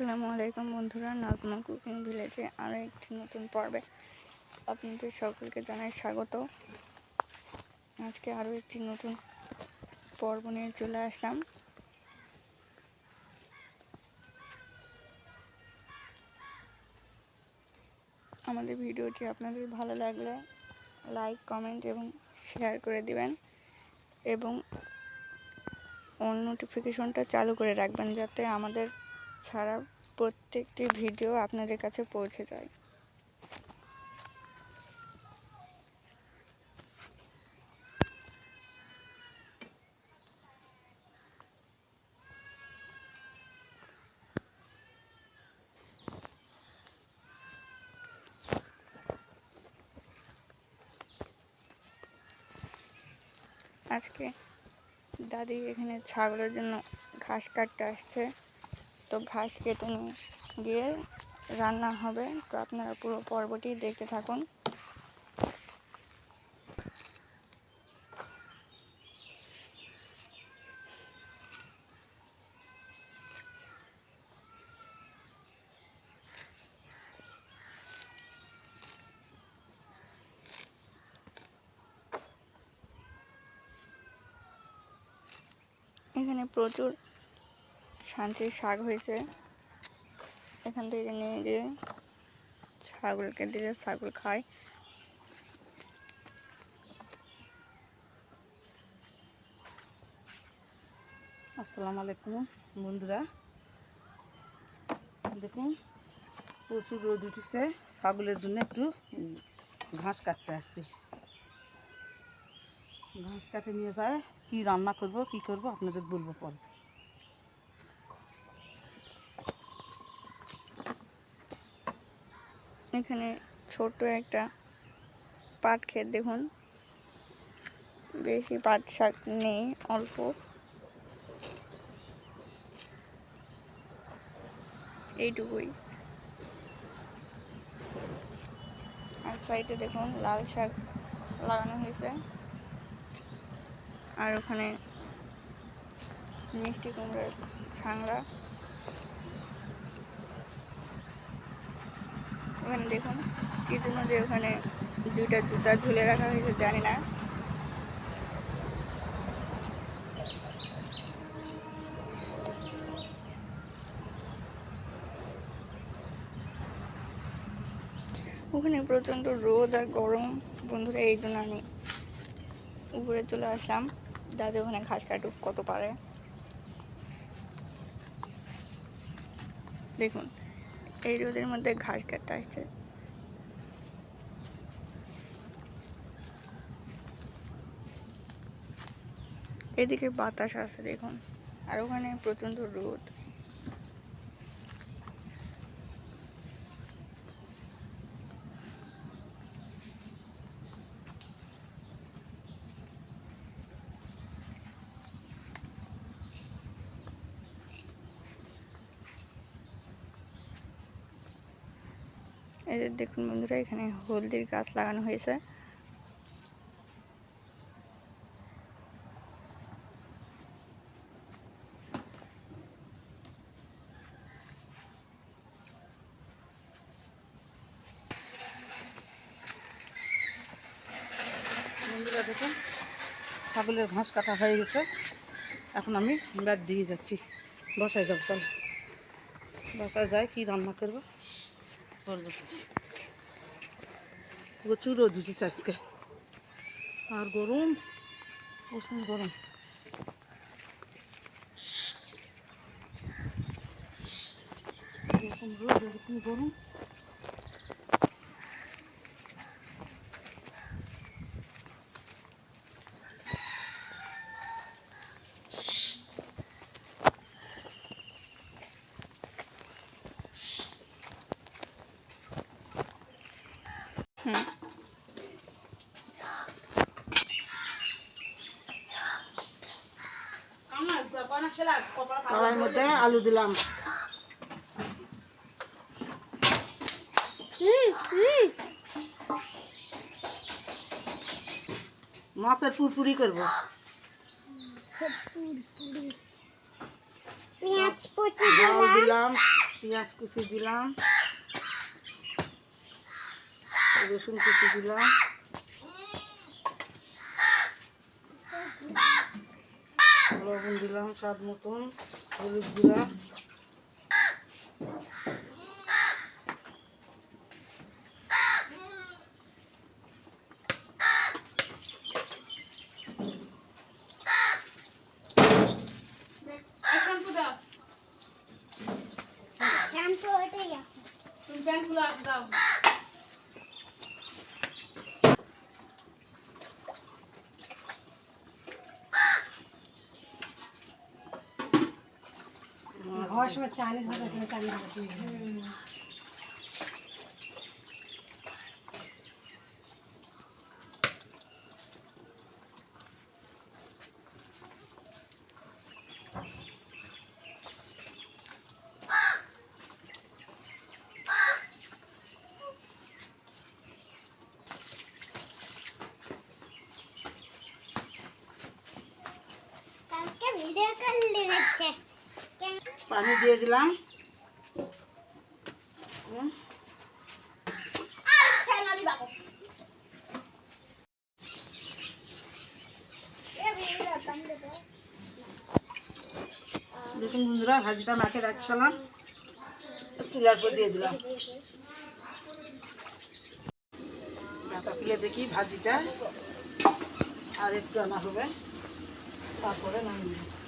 আসসালামু আলাইকুম বন্ধুরা নাজমা কুকিং ভিলেজে আরও একটি নতুন পর্বে আপনাদের সকলকে জানাই স্বাগত। আজকে আরও একটি নতুন পর্ব নিয়ে চলে আসলাম। আমাদের ভিডিওটি আপনাদের ভালো লাগলে লাইক, কমেন্ট এবং শেয়ার করে দিবেন এবং অন নোটিফিকেশনটা চালু করে রাখবেন যাতে আমাদের ছাড়া প্রত্যেকটি ভিডিও আপনাদের কাছে পৌঁছে যায়। আজকে দাদি এখানে ছাগলের জন্য ঘাস কাটতে আসছে। তো ঘাস কেটে নিয়ে গিয়ে রান্না হবে। তো আপনারা পুরো পর্বটি দেখতে থাকুন। এখানে প্রচুর শান্তির শাক হয়েছে। এখান থেকে নিয়ে গিয়ে ছাগলকে দিলে ছাগল খায় আসসালামু আলাইকুম বন্ধুরা। দেখুন, প্রচুর রোদ উঠেছে। ছাগলের জন্য একটু ঘাস কাটতে আসছি। ঘাস কাটে নিয়ে যায়, কি রান্না করব, কি করব, আপনাদের বলব পরে। এখানে ছোট একটা পাট ক্ষেত দেখুন। বেশি পাট শাক নেই, অল্প। এইটুকুই। আর সাইডে দেখুন লাল শাক লাগানো হয়েছে। আর ওখানে মিষ্টি কুমড়ার ছাংড়া। ওখানে দেখুন কি জন্য যে ওখানে দুইটা জুতা ঝুলে রাখা হয়েছে, জানি না। ওখানে প্রচণ্ড রোদ আর গরম। বন্ধুরা, এই জন্য আমি উপরে চলে আসলাম দাদা ওখানে ঘাস কাটুক কত পারে। দেখুন এই রোদের মধ্যে ঘাস কাটা আসছে এদিকে বাতাস আছে দেখুন আর ওখানে প্রচণ্ড রোদ এই যে দেখুন বন্ধুরা, এখানে হলদির গাছ লাগানো হয়েছে। বন্ধুরা দেখুন, ছাগলের ঘাস কাটা হয়ে গেছে। এখন আমি ব্যাগ দিয়ে যাচ্ছি। বসায় যাব চল। বসায় যাই কি রান্না করব? করব প্রচুর রোদ উঠেছে আজকে। আর গরম প্রচুর গরম। রোদ এরকম গরম। হুম। কড়াইয়ের মধ্যে আলু দিলাম। মাছের পুরপুরি করব। পেঁয়াজ পচে দিলাম পেঁয়াজ কুচি দিলাম রসুন কুচি দিলাম। লবণ দিলাম স্বাদ মতন হলুদ দিলাম শ্যাম্পু ওটাই আছে। হওয়ার সময় চাইনিজ ভাষা তুমি চাইনিজ ভাষা কালকে ভিডিও করলে হচ্ছে পানি দিয়ে দিলাম। দেখুন বন্ধুরা, ভাজিটা মাখে রাখছিলাম। চুলার পর দিয়ে দিলাম। দেখি ভাজিটা। আর একটু আনা হবে। তারপরে নামিয়ে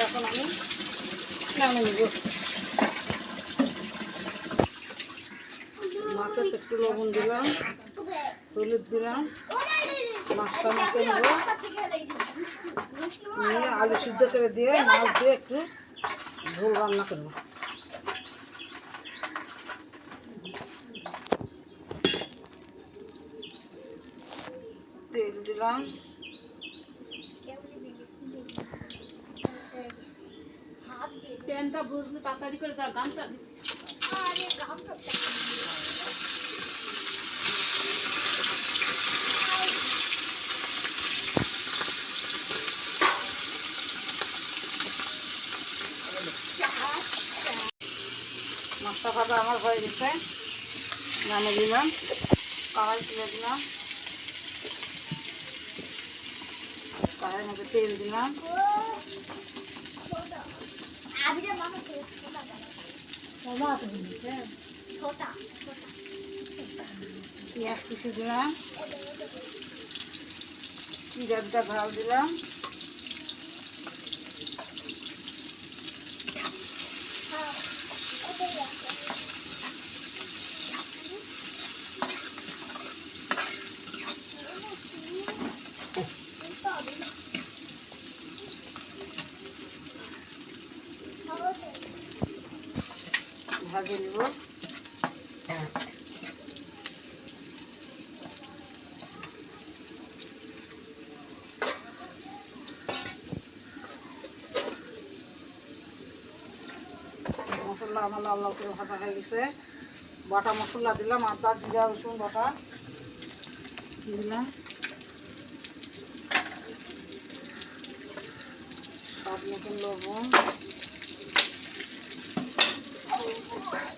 ভাজিটা এখন আমি নামিয়ে নেব। মাকে একটু লবণ দিলাম, হলুদ দিলাম, মাছটা মাখে নেব। নিয়ে আলু সিদ্ধ করে দিয়ে মাছ দিয়ে একটু ঝোল রান্না করব। তেল দিলাম। প্যানটা বুঝলে তাড়াতাড়ি করে যা গামছা। মাছটা ভাজা আমার হয়ে গেছে। নামে দিলাম। কড়াই তুলে দিলাম। কড়াইয়ের মধ্যে তেল দিলাম। পেঁয়াজ কিছু দিলাম। জিরাটা ঝাল দিলাম ভাজে নিব মশলা আমার লাল লাল করে ভাজা হয়ে গেছে। বাটা মশলা দিলাম, আদা, জিরা, রসুন বাটা দিলাম। স্বাদ মতন লবণ,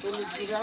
হলুদ জিরা।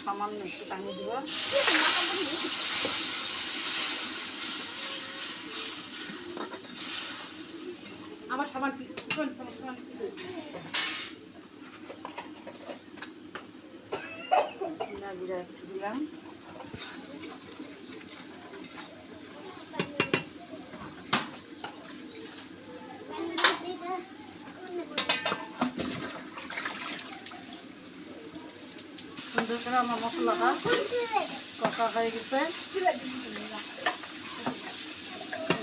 সামান্য একটু টাঙিয়ে দিলাম আমার সামান কি শোন, তোমার সামান কি? জিরা জিরা একটু দিলাম আমার মশলাটা কষা হয়ে গেছে।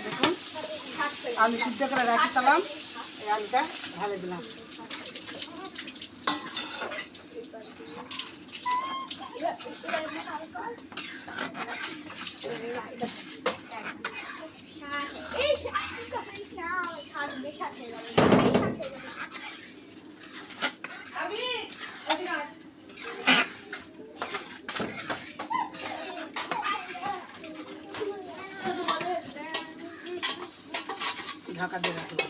দেখুন আলু সিদ্ধ করে রাখি দিলাম এই আলুটা ঢালে দিলাম। এই শাকটা করিস না শাক বেশাক হয়ে যাবে বেশাক হয়ে যাবে ঢাকা দিয়ে রাখলাম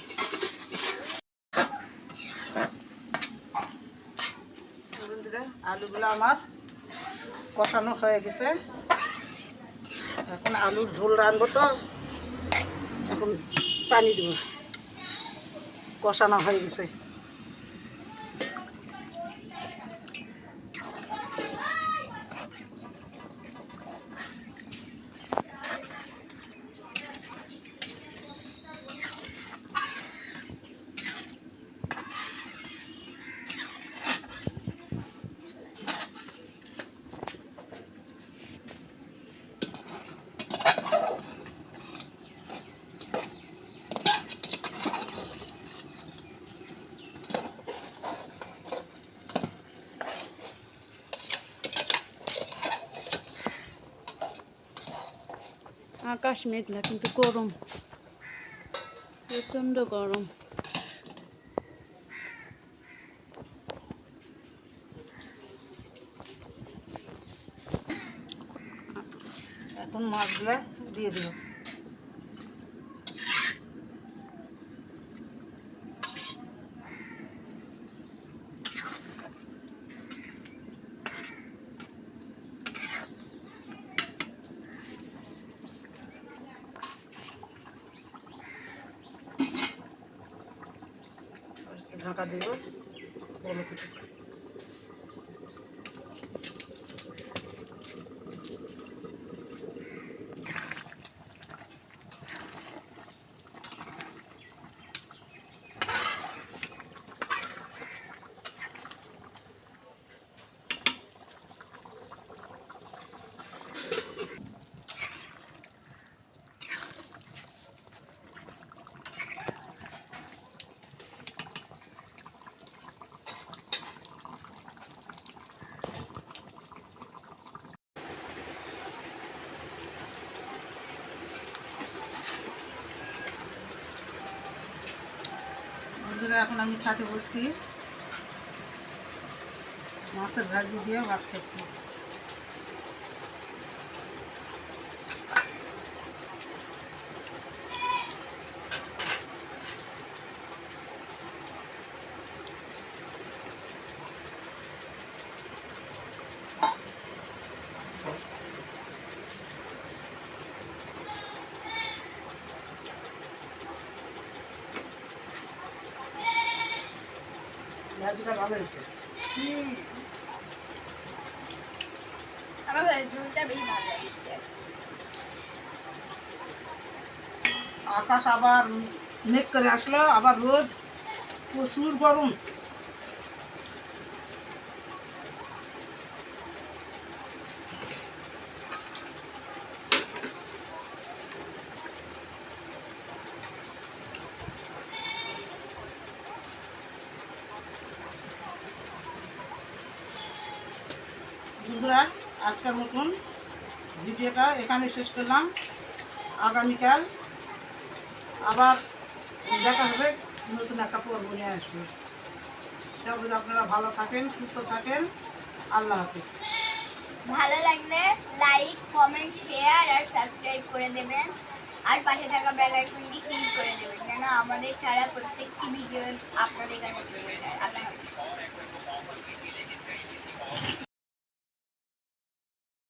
বন্ধুরা আলুগুলো আমার কষানো হয়ে গেছে। এখন আলুর ঝোল রানবো তো। এখন পানি দেব। কষানো হয়ে গেছে। আকাশ মেঘলা কিন্তু গরম। প্রচণ্ড গরম। এখন মাছগুলা দিয়ে দেবো ঢাকা দেব বলো কিছু বন্ধুরা এখন আমি খাতে বসছি। মাছের ভাজি দিয়ে ভাত খাচ্ছি ভাজিটা ভালো হয়েছে আমার ঝোলটা বেশি ভালো লাগছে আকাশ আবার মেঘ করে আসলো আবার রোদ প্রচুর গরম বন্ধুরা আজকের মতন ভিডিওটা এখানে শেষ করলাম। আগামীকাল আবার দেখা হবে, নতুন একটা পর্ব নিয়ে আসবে। তারপরে আপনারা ভালো থাকেন, সুস্থ থাকেন। আল্লাহ হাফিজ। ভালো লাগলে লাইক কমেন্ট শেয়ার আর সাবস্ক্রাইব করে দেবেন। আর পাশে থাকা বেল আইকনটি ক্লিক করে দেবেন, যেন আমাদের ছাড়া প্রত্যেকটি ভিডিও আপনাদের কাছে চলে যায়। আল্লাহ হাফিজ।